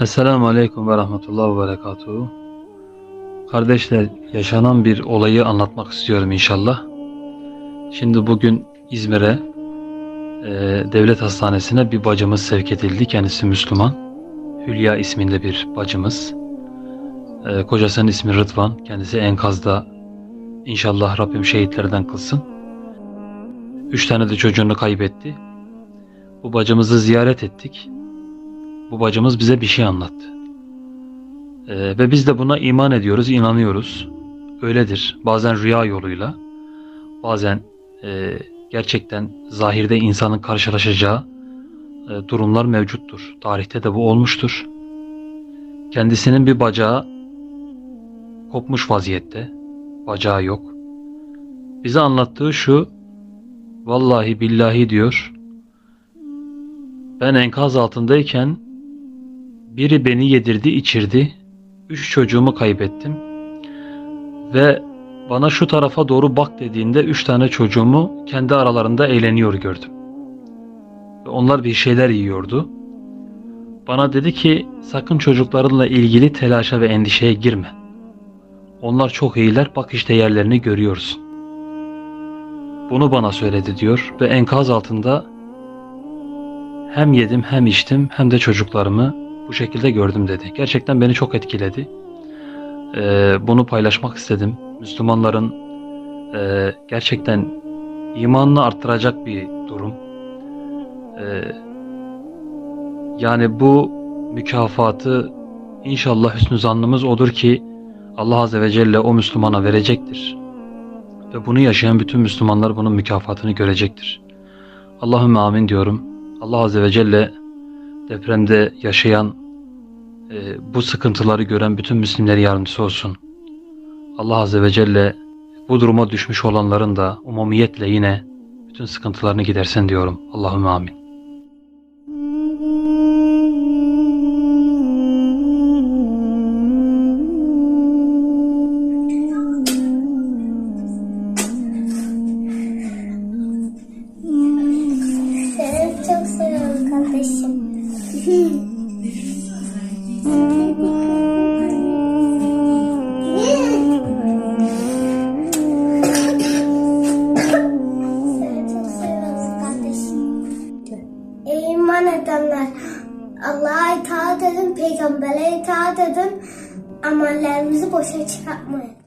Esselamu Aleyküm ve Rahmetullah ve Berekatuhu. Kardeşler, yaşanan bir olayı anlatmak istiyorum inşallah. Şimdi bugün İzmir'e e, devlet hastanesine bir bacımız sevk edildi. Kendisi Müslüman. Hülya isminde bir bacımız. E, kocasının ismi Rıdvan. Kendisi enkazda. İnşallah Rabbim şehitlerden kılsın. Üç tane de çocuğunu kaybetti. Bu bacımızı ziyaret ettik bu bacımız bize bir şey anlattı. Ee, ve biz de buna iman ediyoruz, inanıyoruz. Öyledir. Bazen rüya yoluyla, bazen e, gerçekten zahirde insanın karşılaşacağı e, durumlar mevcuttur. Tarihte de bu olmuştur. Kendisinin bir bacağı kopmuş vaziyette. Bacağı yok. Bize anlattığı şu, vallahi billahi diyor, ben enkaz altındayken biri beni yedirdi içirdi. Üç çocuğumu kaybettim. Ve bana şu tarafa doğru bak dediğinde üç tane çocuğumu kendi aralarında eğleniyor gördüm. Ve onlar bir şeyler yiyordu. Bana dedi ki sakın çocuklarınla ilgili telaşa ve endişeye girme. Onlar çok iyiler bak işte yerlerini görüyorsun. Bunu bana söyledi diyor ve enkaz altında hem yedim hem içtim hem de çocuklarımı bu şekilde gördüm dedi. Gerçekten beni çok etkiledi. Ee, bunu paylaşmak istedim. Müslümanların e, gerçekten imanını arttıracak bir durum. Ee, yani bu mükafatı inşallah hüsnü zannımız odur ki Allah Azze ve Celle o Müslümana verecektir. Ve bunu yaşayan bütün Müslümanlar bunun mükafatını görecektir. Allahümme amin diyorum. Allah Azze ve Celle depremde yaşayan, e, bu sıkıntıları gören bütün Müslimleri yardımcısı olsun. Allah Azze ve Celle bu duruma düşmüş olanların da umumiyetle yine bütün sıkıntılarını gidersin diyorum. Allahümme amin. İman edenler Allah'a itaat edin, peygambere itaat edin, amellerimizi boşa çıkartmayın.